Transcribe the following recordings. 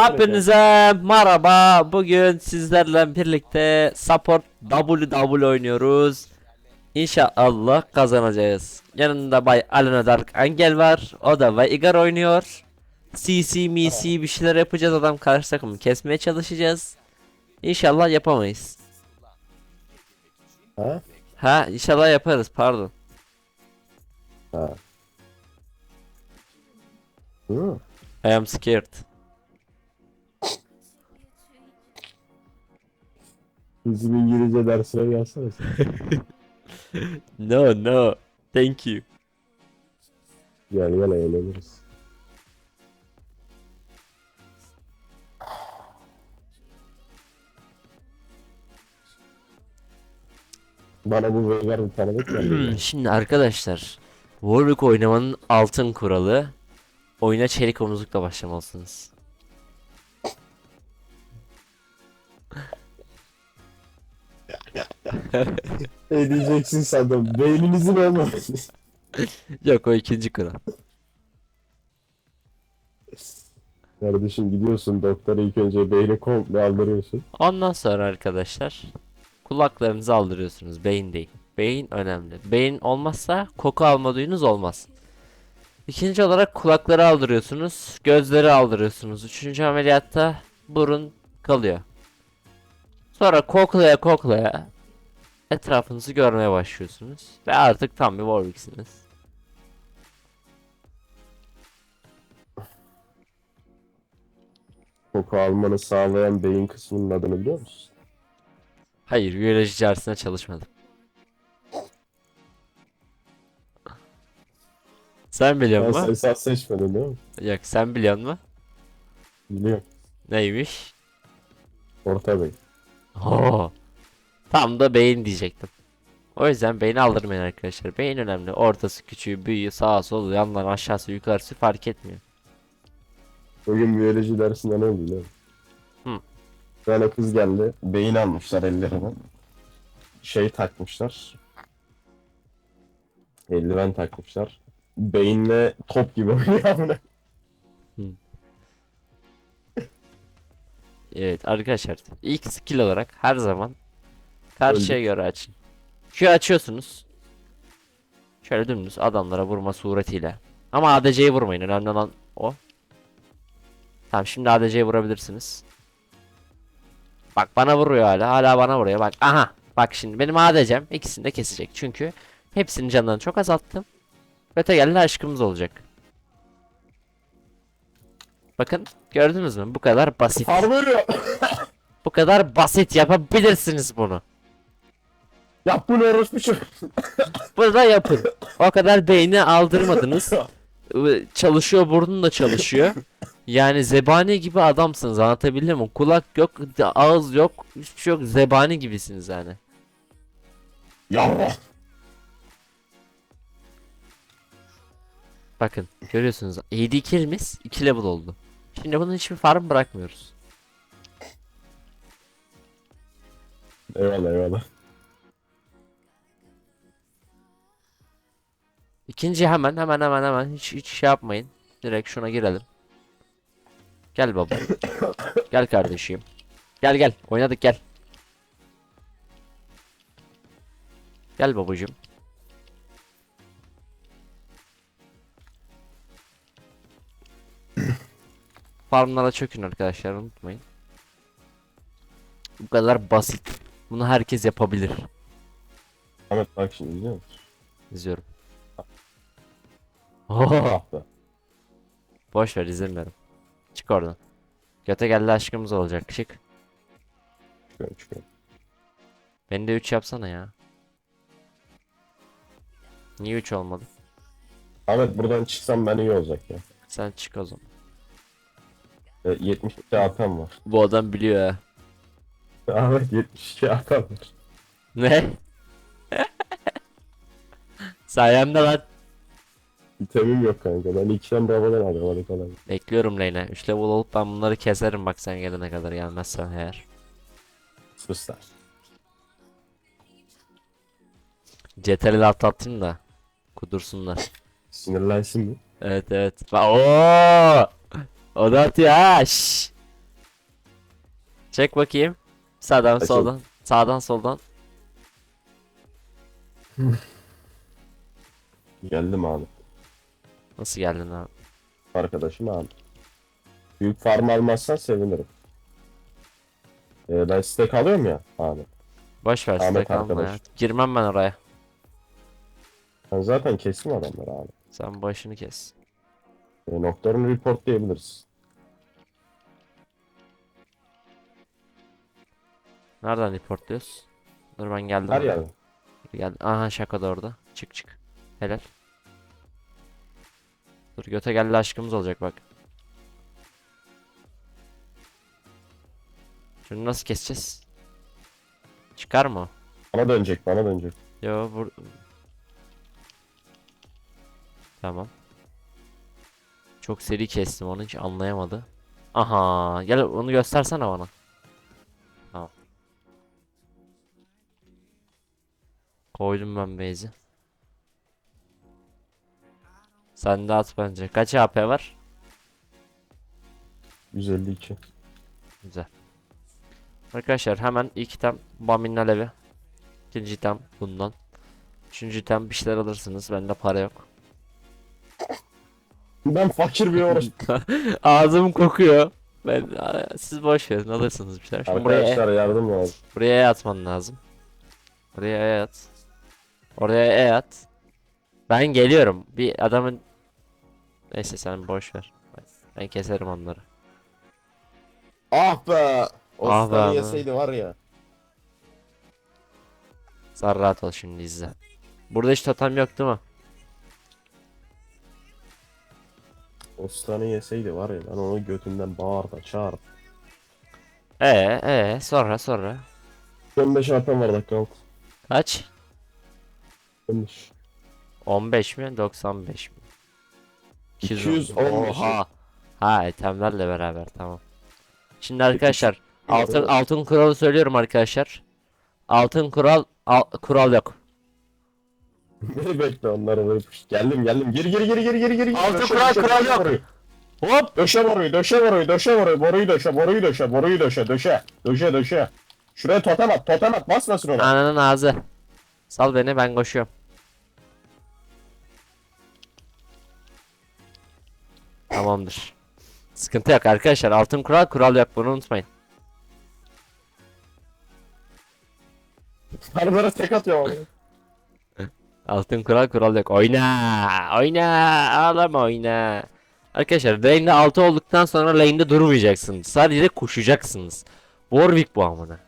Hepinize merhaba. Bugün sizlerle birlikte Support WW oynuyoruz. İnşallah kazanacağız. Yanında Bay Alena Dark Angel var. O da Bay Igar oynuyor. CC MC bir şeyler yapacağız. Adam karşı takımı kesmeye çalışacağız. İnşallah yapamayız. Ha? Ha inşallah yaparız pardon. Ha. Hı. I am scared. Bizim İngilizce dersine gelsene sen. No no. Thank you. Gel gel eğleniriz. Bana bu Veigar bir tanıdık geldi. Şimdi arkadaşlar Warwick oynamanın altın kuralı oyuna çelik omuzlukla başlamalısınız. Ne diyeceksin sen de beyninizin olmaması. Yok o ikinci kural. Kardeşim gidiyorsun doktora ilk önce beyni komple aldırıyorsun. Ondan sonra arkadaşlar kulaklarınızı aldırıyorsunuz. Beyin değil. Beyin önemli. Beyin olmazsa koku alma duyunuz olmaz. İkinci olarak kulakları aldırıyorsunuz. Gözleri aldırıyorsunuz. Üçüncü ameliyatta burun kalıyor. Sonra koklaya koklaya etrafınızı görmeye başlıyorsunuz. Ve artık tam bir Warwick'siniz. Koku almanı sağlayan beyin kısmının adını biliyor musun? Hayır, biyoloji dersine çalışmadım. Sen biliyor musun? esas seçmedin değil mi? Yok, sen biliyor musun? Biliyorum. Neymiş? Orta beyin. Oo. Tam da beyin diyecektim. O yüzden beyni aldırmayın arkadaşlar. Beyin önemli. Ortası, küçüğü, büyüğü, sağa, solu, yanlar, aşağısı, yukarısı fark etmiyor. Bugün biyoloji dersinde ne oldu biliyor musun? Hı. Tane kız geldi. Beyin almışlar ellerine. Şey takmışlar. Eldiven takmışlar. Beyinle top gibi oynuyor. Evet arkadaşlar ilk skill olarak her zaman karşıya göre açın. Şu açıyorsunuz. Şöyle dümdüz adamlara vurma suretiyle. Ama ADC'yi vurmayın önemli olan o. Tamam şimdi ADC'yi vurabilirsiniz. Bak bana vuruyor hala hala bana vuruyor bak aha. Bak şimdi benim ADC'm ikisini de kesecek çünkü hepsinin canlarını çok azalttım. Öte geldi aşkımız olacak. Bakın gördünüz mü bu kadar basit. Bu kadar basit yapabilirsiniz bunu. Yap bunu orospu şu. Bunu da yapın. O kadar beyni aldırmadınız. Çalışıyor burnun da çalışıyor. Yani zebani gibi adamsınız anlatabildim mi? Kulak yok, ağız yok, hiçbir şey yok. Zebani gibisiniz yani. Yavrum. Bakın görüyorsunuz. 7 killimiz 2 level oldu. Şimdi bunun hiçbir farm bırakmıyoruz. Eyvallah eyvallah. İkinci hemen hemen hemen hemen hiç hiç şey yapmayın. Direkt şuna girelim. Gel baba. gel kardeşim. Gel gel oynadık gel. Gel babacım. Farmlara çökün arkadaşlar unutmayın. Bu kadar basit. Bunu herkes yapabilir. Ahmet bak şimdi biliyor musun? İzliyorum. Boş ver izlemiyorum. Çık oradan. Göte geldi aşkımız olacak. Çık. Çıkıyorum çıkıyorum. Beni de 3 yapsana ya. Niye 3 olmadı? Ahmet buradan çıksam ben iyi olacak ya. Sen çık o zaman. E, 72 AP'm var. Bu adam biliyor ha. Ahmet 72 AP'm var. Ne? Sayemde lan. İtemim yok kanka. Ben ikiden babadan aldım hadi kolay. Bekliyorum Leyla. 3 level olup ben bunları keserim bak sen gelene kadar gelmezsen eğer. Sus lan. CTRL atlatayım da. Kudursunlar. Sinirlensin mi? Evet evet. Ba Oo! O da atıyor ha. şşş. Çek bakayım. Sağdan Açıl. soldan. Sağdan soldan. Geldim abi. Nasıl geldin abi? Arkadaşım abi. Büyük farm almazsan sevinirim. Ee, ben stack alıyorum ya abi. Boş ver Ahmet size kalma ya. arkadaş. Girmem ben oraya. Ben zaten kestim adamları abi. Sen başını kes. E, noktalarını report diyebiliriz. Nereden reportluyoruz? Dur ben geldim. Her oraya. yerde. Geldim. Aha şaka da orada. Çık çık. Helal. Dur göte geldi aşkımız olacak bak. Şunu nasıl keseceğiz? Çıkar mı? Bana dönecek bana dönecek. Yo bur... Tamam. Çok seri kestim onu hiç anlayamadı. Aha gel onu göstersene bana. Tamam. Koydum ben base'i. Sen de at bence. Kaç AP var? 152. Güzel. Arkadaşlar hemen ilk item Bamin Alevi. İkinci item bundan. Üçüncü item bir şeyler alırsınız. Bende para yok. Ben fakir bir uğraş. Ağzım kokuyor. Ben siz boş verin alırsınız bir şeyler. Şimdi buraya Arkadaşlar yardım lazım. buraya E atman lazım. Buraya E at. Oraya E at. Ben geliyorum. Bir adamın Neyse sen boş ver. Ben keserim onları. Ah be! O Ah be abi. yeseydi var ya. Sen rahat ol şimdi izle. Burada hiç totem yok değil mi? O stun'ı yeseydi var ya ben onu götünden bağırda çağır. Ee, ee, sonra sonra. 15 AP'm var dakika. Kaç? 15. 15 mi? 95 mi? 215. Oha. Ha, itemlerle beraber tamam. Şimdi arkadaşlar altın altın kuralı söylüyorum arkadaşlar. Altın kural al- kural yok. Beni bekle onları böyle. Geldim geldim. Gir gir gir gir gir gir. Altı kural, kural yok. boruyu. Hop! Döşe boruyu döşe boruyu döşe boruyu boruyu döşe boruyu döşe boruyu döşe döşe döşe döşe. Şuraya totem at totem at basmasın ona. Ananın ağzı. Sal beni ben koşuyorum. Tamamdır. Sıkıntı yok arkadaşlar. Altın kural kural yok bunu unutmayın. Sarılara tek atıyor. Altın kural kural yok. Oyna! Oyna! Ağlama oyna! Arkadaşlar lane'de 6 olduktan sonra lane'de durmayacaksınız. Sadece koşacaksınız. Warwick bu amına.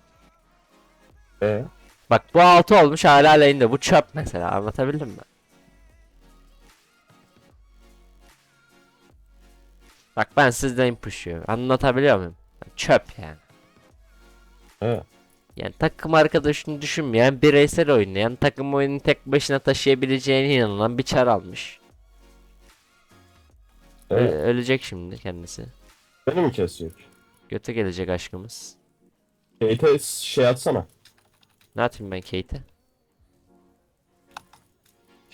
Ee? Bak bu 6 olmuş hala lane'de. Bu çöp mesela. Anlatabildim mi? Bak ben sizden push'uyorum. Anlatabiliyor muyum? Çöp yani. He. Yani takım arkadaşını düşünmeyen, bireysel oynayan, takım oyunu tek başına taşıyabileceğine inanılan bir çar almış. Ö- Evet. ölecek şimdi kendisi. Beni mi kesiyor? Göte gelecek aşkımız. Kate'e şey atsana. Ne yapayım ben Kate'e?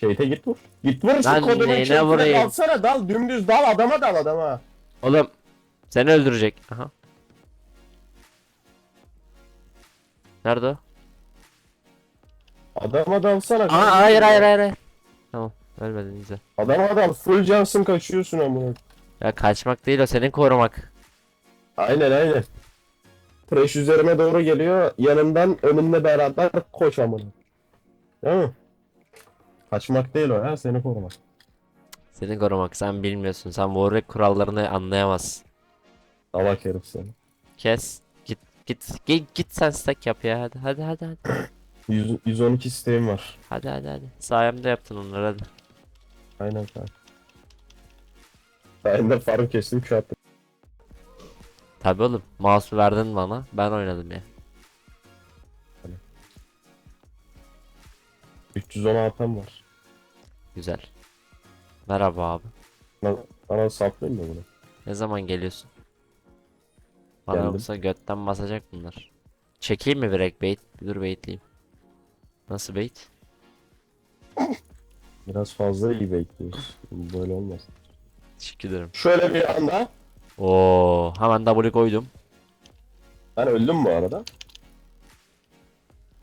Kate'e git vur. Git vur şu Lan kodunun neyine vurayım? dalsana dal dümdüz dal adama dal adama. Oğlum seni öldürecek. Aha. Nerede o? Adama dalsana. Aa hayır hayır hayır. hayır. Tamam ölmedin güzel. Adama dal full cansın kaçıyorsun amına. Ya kaçmak değil o senin korumak. Aynen aynen. Trash üzerime doğru geliyor. Yanımdan önümle beraber koş amına. Değil mi? Kaçmak değil o ya seni korumak. Seni korumak sen bilmiyorsun. Sen Warwick kurallarını anlayamazsın. Salak herif seni. Kes. Git git git git sen stack yap ya hadi hadi hadi hadi. 100, 112 isteğim var. Hadi hadi hadi. Sayemde yaptın onları hadi. Aynen kanka. Sayende farm kestim şu attım. Tabi oğlum. Mouse'u verdin bana. Ben oynadım ya. 310 AP'm var. Güzel. Merhaba abi. Bana, bana saplayayım mı bunu? Ne zaman geliyorsun? Bana Geldim. yoksa götten basacak bunlar. Çekeyim mi direkt bait? Dur baitleyeyim. Nasıl bait? Biraz fazla iyi bekliyoruz. Böyle olmaz. Teşekkür ederim. Şöyle bir anda. Oo, hemen W koydum. Ben öldüm bu arada.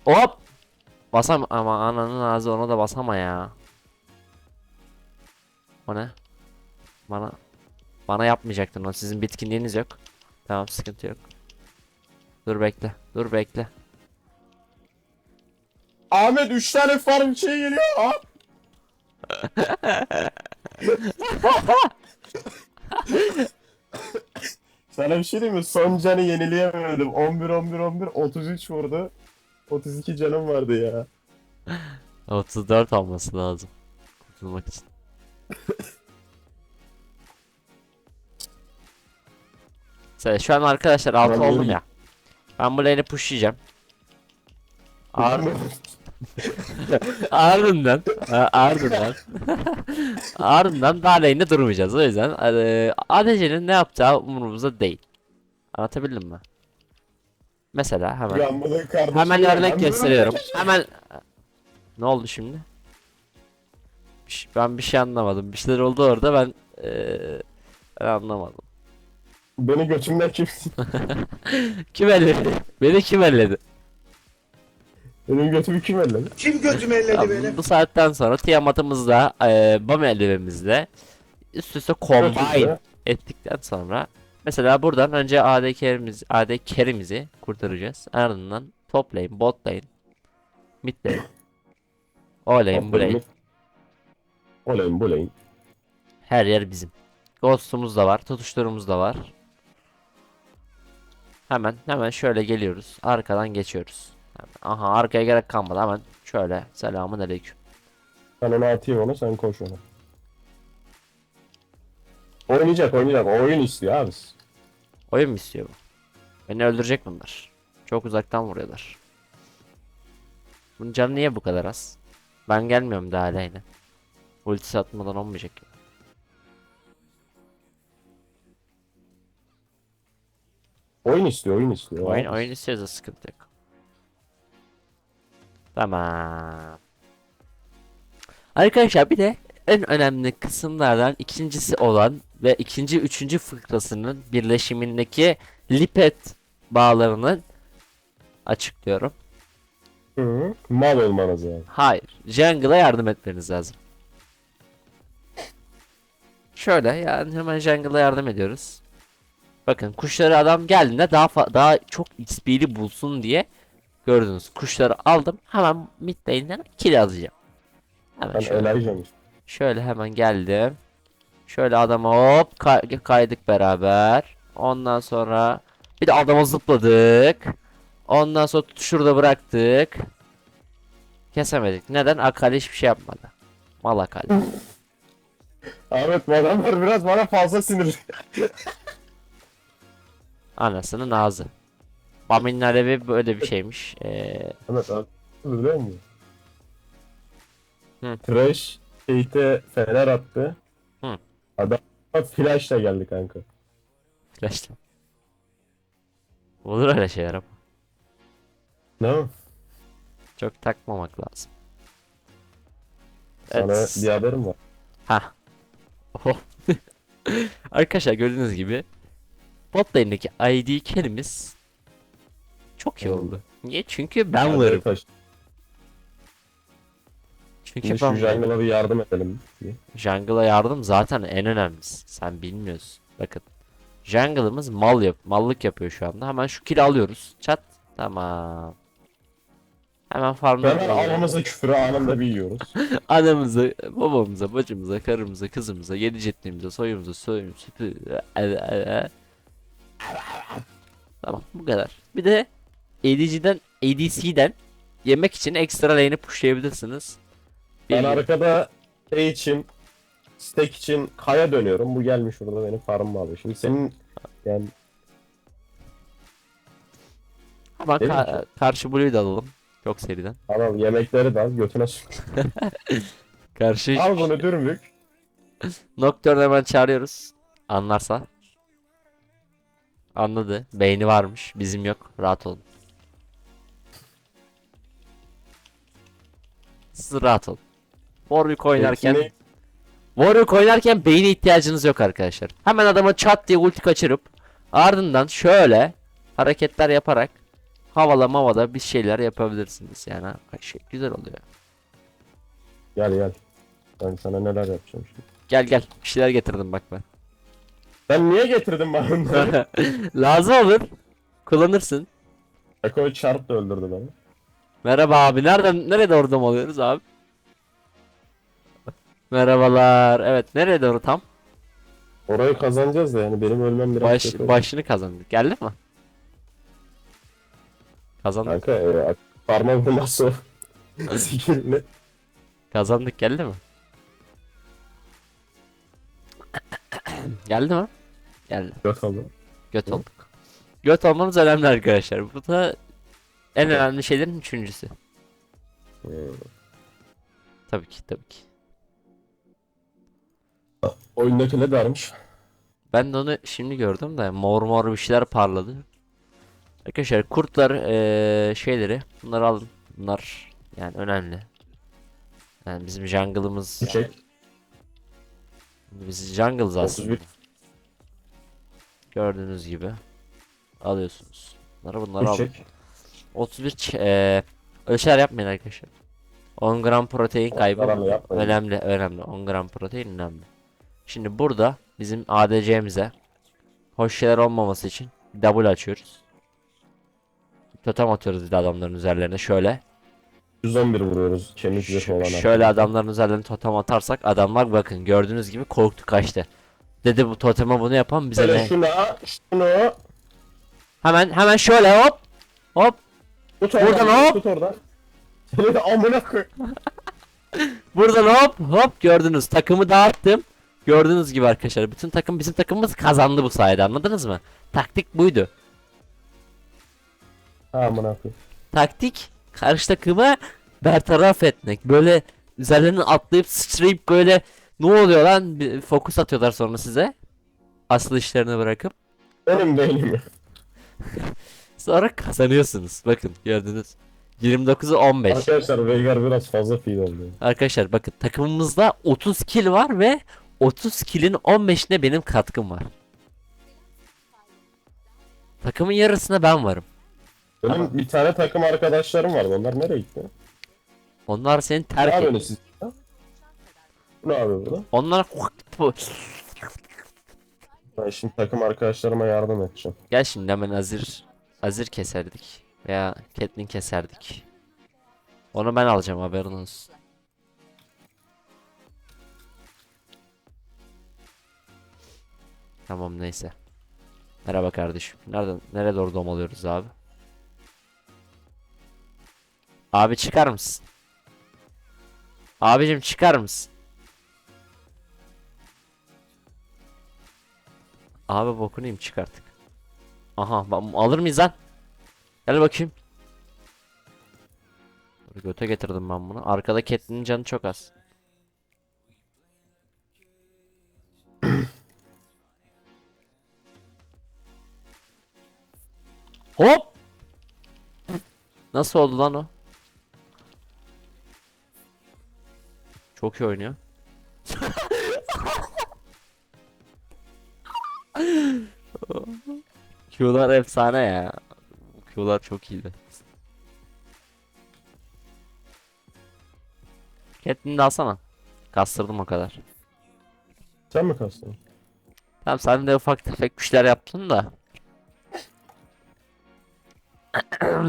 Hop. Basam ama ananın ağzı ona da basama ya. O ne? Bana bana yapmayacaktın o. Sizin bitkinliğiniz yok. Tamam sıkıntı yok. Dur bekle. Dur bekle. Ahmet 3 tane farm şey geliyor. Aa! Sana bir şey diyeyim mi? Son canı yenileyemedim. 11 11 11 33 vurdu. 32 canım vardı ya. 34 olması lazım. Kurtulmak için. Mesela şu an arkadaşlar 6 Ben oldum ya. Ben bu lane'i pushlayacağım. Ar- ardından a- ardından ardından daha lane'de durmayacağız. O yüzden eee, ADC'nin ne yapacağı umurumuzda değil. Anlatabildim mi? Mesela hemen hemen örnek gösteriyorum. Hemen ne oldu şimdi? Şey- Ben bir şey anlamadım. Bir şeyler oldu orada ben eee, ben anlamadım. Beni götümden kimsin? Kim elledi? Beni kim elledi? Benim götümü kim elledi? Kim götümü elledi Ya benim? bu saatten sonra Tiamat'ımızla eee Bam eldivemizle üst üste combine ettikten sonra mesela buradan önce AD carry'miz AD carry'mizi kurtaracağız. Ardından top lane, bot lane, mid lane, o lane, bu lane. O lane bu lane. Her yer bizim. Ghost'umuz da var, tutuşturumuz da var. Hemen hemen şöyle geliyoruz. Arkadan geçiyoruz. Hemen- Aha arkaya gerek kalmadı. Hemen şöyle selamun aleyküm. Ben onu atayım onu sen koş ona. Oynayacak oynayacak. Oyun istiyor abi. Oyun mu istiyor bu? Beni öldürecek bunlar. Çok uzaktan vuruyorlar. Bunun canı niye bu kadar az? Ben gelmiyorum daha lane'e. Ultisi atmadan olmayacak. ya. Oyun istiyor oyun istiyor. Oyun, oyun istiyorsa sıkıntı yok. Tamam. Arkadaşlar bir de en önemli kısımlardan ikincisi olan ve ikinci üçüncü fıkrasının birleşimindeki lipet bağlarını açıklıyorum. Hı. Mal olmanız yani. Hayır. Jungle'a yardım etmeniz lazım. Şöyle yani hemen Jungle'a yardım ediyoruz. Bakın kuşları adam geldiğinde daha daha çok XP'li bulsun diye gördünüz. Kuşları aldım. Hemen mid lane'den kill alacağım. Hemen Ben şöyle, şöyle hemen geldim. Şöyle adama hop kay- kaydık beraber. Ondan sonra bir de adama zıpladık. Ondan sonra şurada bıraktık. Kesemedik. Neden? Akali hiçbir şey yapmadı. Mal Akali. Ahmet bu adamlar biraz bana fazla sinirli. Anasının ağzı. Bamin Alevi böyle bir şeymiş. Ee, Ahmet abi. Biliyor musun? Hı. Trash Kate'e fener attı. Hı. Adam flashla geldi kanka. flash'la. Olur öyle şeyler ama. Ne mi? Çok takmamak lazım. Sana Evet. bir haberim var. Ha. Arkadaşlar gördüğünüz gibi bot lane'deki ID carry'miz çok iyi oldu. Niye? Çünkü ben varım. taş. Çünkü Şimdi ben şu jungle'a bir yardım edelim. diye. Jungle'a yardım zaten en önemlisi. Sen bilmiyorsun. Bakın. Jungle'ımız mal yap mallık yapıyor şu anda. Hemen şu kill'i alıyoruz. Çat. Tamam. Hemen farmdan Hemen anamıza küfürü anında bir yiyoruz. Anamıza, babamıza, bacımıza, karımıza, kızımıza, yedi cetliğimize, soyumuza, soyumuza, e, e, e. Tamam bu kadar. Bir de ADC'den, ADC'den yemek için ekstra lane'i pushlayabilirsiniz. Ben arkada şey için stack için kaya dönüyorum. Bu gelmiş burada benim farmımı alıyor. Şimdi senin yani Değil mi ka- karşı Blue'yu da alalım. Çok seriden. al yemekleri de al götüne sok. Karşı Al bunu dürmük. Nocturne'u hemen çağırıyoruz. Anlarsa. Anladı. Beyni varmış. Bizim yok. Rahat olun. Siz rahat olun. Warwick oynarken Hepsini- Warwick oynarken beyne ihtiyacınız yok arkadaşlar. Hemen adama çat diye ulti kaçırıp ardından şöyle hareketler yaparak havala mavada bir şeyler yapabilirsiniz. Yani ha, şey güzel oluyor. Gel gel. Ben sana neler yapacağım şimdi. Gel gel bir şeyler getirdim bak ben. Ben niye getirdim bana bunları? Lazım olur. Kullanırsın. Eko çarp da öldürdü beni. Merhaba abi. Nereden nereye doğru dom alıyoruz abi? Merhabalar. Evet nereye doğru tam? Orayı kazanacağız da yani benim ölmem biraz Baş, kötü oldu. başını kazandık. Geldi mi? Kazandık. Kanka e, parmak o. Sikirli. Kazandık geldi mi? geldi mi? Geldi. Göt oldu. Göt Hı. olduk. Göt olmamız önemli arkadaşlar. Bu da en önemli şeylerin üçüncüsü. Hmm. Tabii ki tabii ki. Oyundaki ne dermiş? Ben de onu şimdi gördüm de mor mor bir şeyler parladı. Arkadaşlar kurtlar eee, şeyleri bunları alın. Bunlar yani önemli. Yani bizim jungle'ımız Çek. biz jungle'ız aslında. 31. Gördüğünüz gibi alıyorsunuz. Bunları bunları alın. Çek. 31 ç- eee öyle şeyler yapmayın arkadaşlar. 10 gram protein kaybı önemli önemli 10 gram protein önemli. Şimdi burada bizim ADC'mize hoş şeyler olmaması için double açıyoruz. Totem atıyoruz bir de adamların üzerlerine şöyle. 111 vuruyoruz kemik zırh Ş- olan. şöyle adamların üzerlerine totem atarsak adamlar bakın gördüğünüz gibi korktu kaçtı. Dedi bu toteme bunu yapan bize Şöyle ne? şunu şunu Hemen hemen şöyle hop hop tut Buradan oradan hop. tut oradan. Seni de amına koy. Buradan hop hop gördünüz takımı dağıttım. Gördüğünüz gibi arkadaşlar bütün takım bizim takımımız kazandı bu sayede anladınız mı? Taktik buydu. Amına. Taktik karşı takımı bertaraf etmek. Böyle üzerlerine atlayıp sıçrayıp böyle ne oluyor lan Bir fokus atıyorlar sonra size. Asıl işlerini bırakıp Benim beynim. sonra kazanıyorsunuz. Bakın gördünüz. 29'u 15. Arkadaşlar Veigar biraz fazla fiil oldu. Arkadaşlar bakın takımımızda 30 kill var ve 30 kill'in 15'ine benim katkım var. Takımın yarısına ben varım. Benim Ama- bir tane takım arkadaşlarım vardı. Onlar nereye gitti? Onlar seni Ne terk etti. yapıyorsunuz siz? Ha? Bu ne yapıyor burada? Onlar Ben şimdi takım arkadaşlarıma yardım edeceğim. Gel şimdi hemen Azir Azir keserdik veya Caitlyn keserdik. Onu ben alacağım haberin olsun. Tamam neyse. Merhaba kardeşim. Nereden nereye doğru domalıyoruz abi? Abi çıkar mısın? Abicim çıkar mısın? Abi bokunu yiyeyim çıkarttık. Aha alır mıyız lan? Gel bakayım. Göte getirdim ben bunu. Arkada Catelyn'in canı çok az. Hop! Nasıl oldu lan o? Çok iyi oynuyor. Q'lar efsane ya. Q'lar çok iyiydi. Catelyn'i de alsana. Kastırdım o kadar. Sen mi kastın? Tamam sen de ufak tefek güçler yaptın da.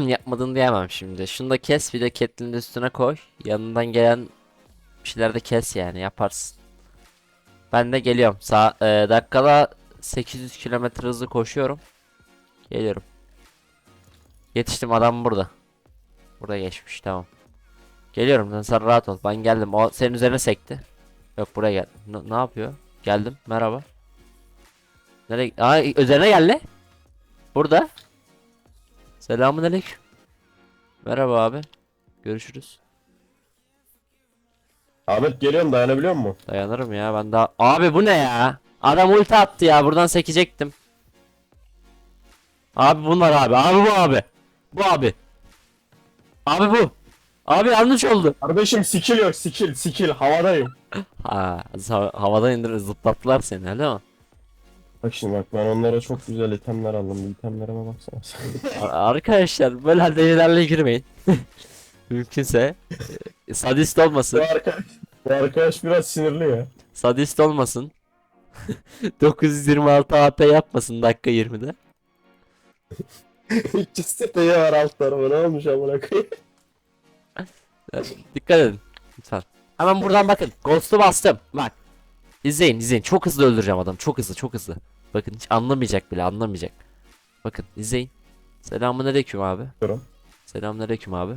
Yapmadın diyemem şimdi. Şunu da kes bir de Catelyn'i de üstüne koy. Yanından gelen bir şeyler de kes yani yaparsın. Ben de geliyorum. Sa e, dakikada 800 kilometre hızlı koşuyorum. Geliyorum. Yetiştim adam burada. Burada geçmiş tamam. Geliyorum sen, sen rahat ol. Ben geldim. O senin üzerine sekti. Yok buraya gel. N- ne yapıyor? Geldim. Merhaba. Nereye? Aa üzerine geldi. Burada. Selamünaleyküm. Merhaba abi. Görüşürüz. Ahmet geliyorum dayanabiliyor musun? Dayanırım ya ben daha. Abi bu ne ya? Adam ulti attı ya. Buradan sekecektim. Abi bunlar abi. Abi bu abi. Bu abi. Abi bu. Abi yanlış oldu. Kardeşim skill yok skill skill havadayım. Ha, ha- havada indir zıplattılar seni öyle mi? Bak şimdi bak ben onlara çok güzel itemler aldım. Bu itemlerime baksana. Ar- Arkadaşlar böyle delilerle girmeyin. Mümkünse e, sadist olmasın. bu arkadaş, bu arkadaş biraz sinirli ya. Sadist olmasın. 926 AP yapmasın dakika 20'de. 300 siteye var alt tarafı ne olmuş amına koyayım. Dikkat edin lütfen. Hemen buradan bakın. Ghost'u bastım. Bak. İzleyin izleyin. Çok hızlı öldüreceğim adamı. Çok hızlı çok hızlı. Bakın hiç anlamayacak bile anlamayacak. Bakın izleyin. Selamünaleyküm abi. Diyorum. Selamünaleyküm abi.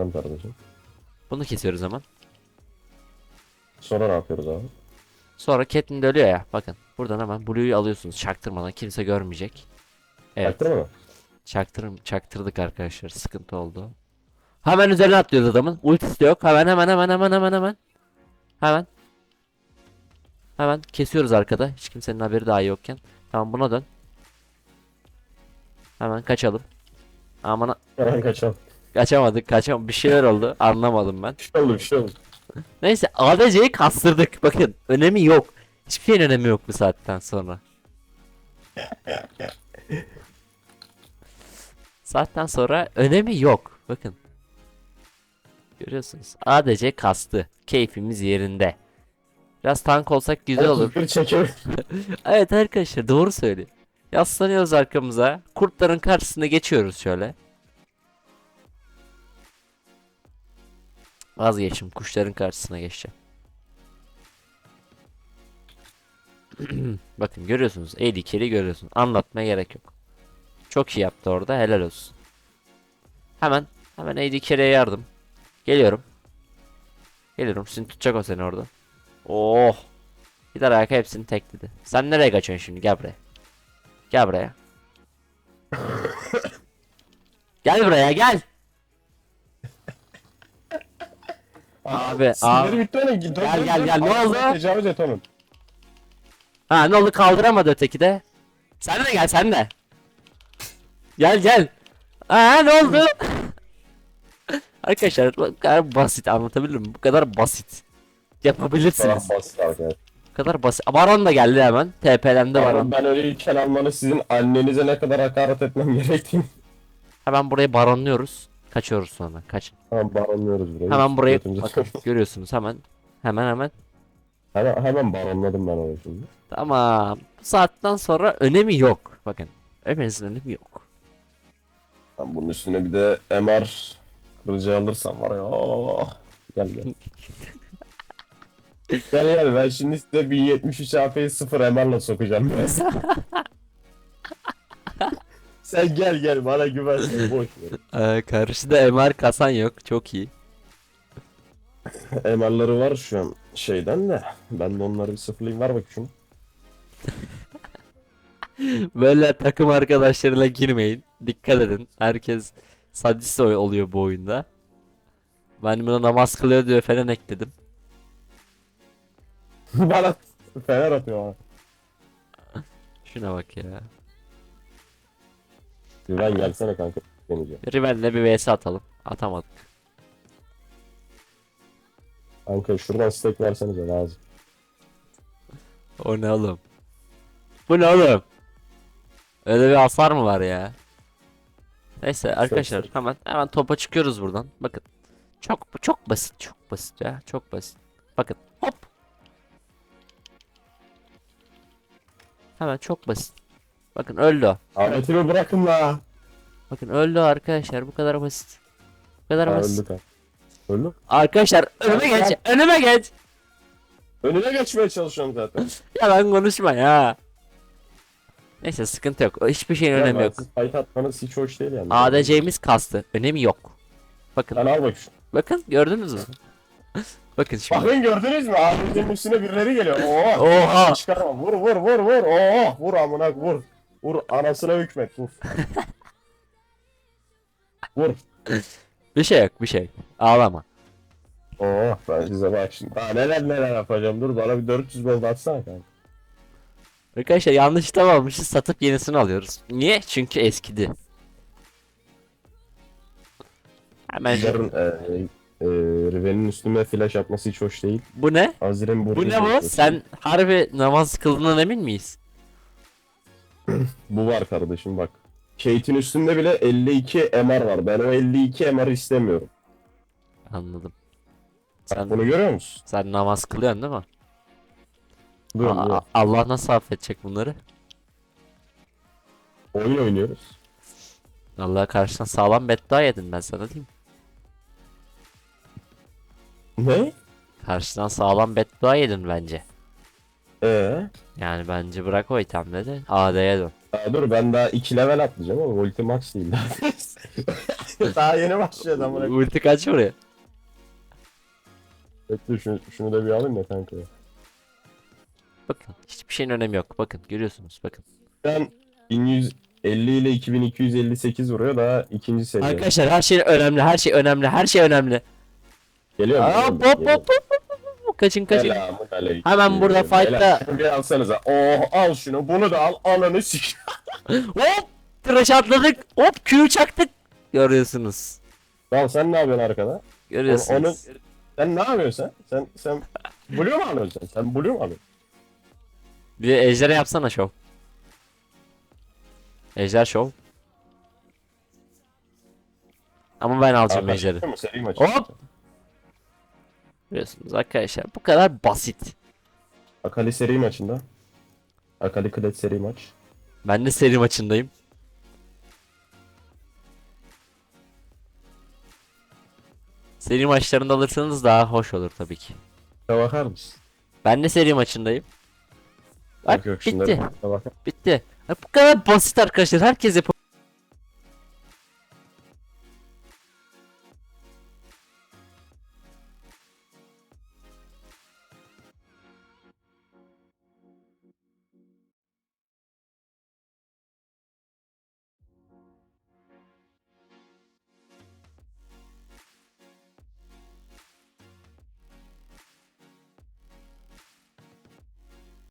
Lan kardeşim. Bunu kesiyoruz hemen. Sonra ne yapıyoruz abi? Sonra Catelyn de ölüyor ya. Bakın. Buradan hemen Blue'yu alıyorsunuz çaktırmadan. Kimse görmeyecek. Evet. Baktın mı? Çaktırım, çaktırdık arkadaşlar. Sıkıntı oldu. Hemen üzerine atlıyoruz adamın. Ultisi de yok. Hemen hemen hemen hemen hemen hemen. Hemen. Hemen kesiyoruz arkada. Hiç kimsenin haberi daha yokken. Tamam buna dön. Hemen kaçalım. Aman Hemen kaçalım. Kaçamadık kaçam bir şeyler oldu anlamadım ben. Bir şey oldu bir şey oldu. Neyse ADC'yi kastırdık bakın önemi yok. Hiçbir şeyin önemi yok bu saatten sonra. Saatten sonra önemi yok. Bakın. Görüyorsunuz. ADC kastı. Keyfimiz yerinde. Biraz tank olsak güzel olur. Evet arkadaşlar doğru söylüyor. Yaslanıyoruz arkamıza. Kurtların karşısına geçiyoruz şöyle. Vazgeçtim. Kuşların karşısına geçeceğim. Bakın görüyorsunuz. Eli keri görüyorsunuz. Anlatmaya gerek yok. Çok iyi yaptı orada. Helal olsun. Hemen. Hemen AD Carry'e yardım. Geliyorum. Geliyorum. Şimdi tutacak o seni orada. Oh. Gider ayak hepsini tekledi. Sen nereye kaçıyorsun şimdi? Gel buraya. Gel buraya. gel buraya gel. Abi, Sinirleri abi. bitti onun. Gel Gel, gel, gel. Ne oldu? Tecavüz et onun. Ha ne oldu kaldıramadı öteki de. Sen de gel sen de. Gel gel. Aa ne oldu? Arkadaşlar bu kadar basit anlatabilir miyim? Bu kadar basit. Yapabilirsiniz. Tamam basit arkadaşlar. Bu kadar basit. Baron da geldi hemen. TP'lendi Baron. Tamam, ben öyle ilkel almanı sizin annenize ne kadar hakaret etmem gerektiğini. Hemen burayı baronluyoruz. Kaçıyoruz sonra. Kaç. Tamam baronluyoruz burayı. Hemen burayı bakın görüyorsunuz hemen. Hemen hemen. hemen, hemen baronladım ben onu şimdi. Tamam. Bu saatten sonra önemi yok. Bakın. Hepinizin önemi yok. Ben bunun üstüne bir de MR kılıcı alırsam var ya. oh. Gel gel. gel gel ben şimdi size 1073 AP'yi 0 MR'la sokacağım biraz. Sen gel gel bana güven sen boş ver. Ee, karşıda MR kasan yok. Çok iyi. MR'ları var şu an şeyden de. Ben de onları bir sıfırlayayım var bak şunu. Böyle takım arkadaşlarıyla girmeyin. Dikkat edin. Herkes sadist ol- oluyor bu oyunda. Ben bunu namaz kılıyor diyor falan ekledim. bana fener atıyor bana. Şuna bak ya. Güven gelsene kanka deneyeceğim. Riven'le bir vs atalım. Atamadık. Kanka şuradan stack versenize lazım. O ne oğlum? Bu ne oğlum? Öyle bir hasar mı var ya? Neyse arkadaşlar çok. hemen hemen topa çıkıyoruz buradan. Bakın. Çok çok basit, çok basit ya. Çok basit. Bakın. Hop. Hemen çok basit. Bakın öldü o. Ahmet'imi bırakın la. Bakın öldü o arkadaşlar. Bu kadar basit. Bu kadar Ha, basit. öldü. Öldü. Arkadaşlar önüme geç. Önüme geç. Önüne geçmeye çalışıyorum zaten. Ya ben konuşma ya. Neyse sıkıntı yok. Hiçbir şeyin önemi yok. Fight atmanız hiç hoş değil yani. ADC'miz kastı. Önemi yok. Bakın. Sen al bak şunu. Bakın gördünüz mü? Bakın şimdi. Bakın gördünüz mü? Ahmet'in üstüne birileri geliyor. Oo. Oha. Çıkarma. Vur vur vur vur. Oo. Vur amına vur. Vur anasına hükmet. Vur. vur. Bir şey yok bir şey. yok. Ağlama. Oo. Ben size bak şimdi. Daha neler neler yapacağım. Dur bana bir 400 gol atsana kanka. Arkadaşlar yanlış almışız satıp yenisini alıyoruz. Niye? Çünkü eskidi. Hemen Yarın e, Ee, Riven'in üstüme flash atması hiç hoş değil. Bu ne? Azir'in Bu ne bu? Sen harbi namaz kıldığından emin miyiz? Bu var kardeşim bak. Kate'in üstünde bile 52 MR var. Ben o 52 MR'ı istemiyorum. Anladım. Bak Sen, bunu görüyor musun? sen namaz kılıyorsun değil mi? Dur, Aa, dur. Allah nasıl affedecek bunları? Oyun oynuyoruz. Allah'a karşına sağlam beddua yedin ben sana diyeyim. Ne? Karşıdan sağlam beddua yedin bence. Ee? Yani bence bırak o itemleri de AD'ye dön. Aa, dur ben daha 2 level atlayacağım ama ulti max değil daha. daha yeni başladı ama. Ulti kaç buraya? Bekle şunu, şunu da bir alayım da kanka. Bakın hiçbir şeyin önemi yok. Bakın görüyorsunuz bakın. Ben 1150 ile 2258 vuruyor daha ikinci seviye. Arkadaşlar her şey önemli. Her şey önemli. Her şey önemli. Geliyor mu? Aa, hop hop hop, hop. Kaçın kaçın. Selamun aleyküm. Hemen burada fight'ta- şunu Bir alsanıza. Oh al şunu bunu da al ananı sik. Hop! Tıraş atladık. Hop Q çaktık. Görüyorsunuz. Lan sen ne yapıyorsun arkada? Görüyorsunuz. Onu, sen ne yapıyorsun sen? Sen sen Blue mu alıyorsun sen? Sen Blue mu alıyorsun? Bir ejderha yapsana şov. Ejder şov. Ama ben alacağım ejderi. değil mi? Seri maçı. Hop! Görüyorsunuz arkadaşlar bu kadar basit. Akali seri maçında. Akali Klet seri maç. Ben de seri maçındayım. Seri maçlarında alırsanız daha hoş olur tabii ki. Şuna bakar mısın? Ben de seri maçındayım. Bak Yok yok bitti. bakar. Bitti. Ya bu kadar basit arkadaşlar. Herkes yapabilir.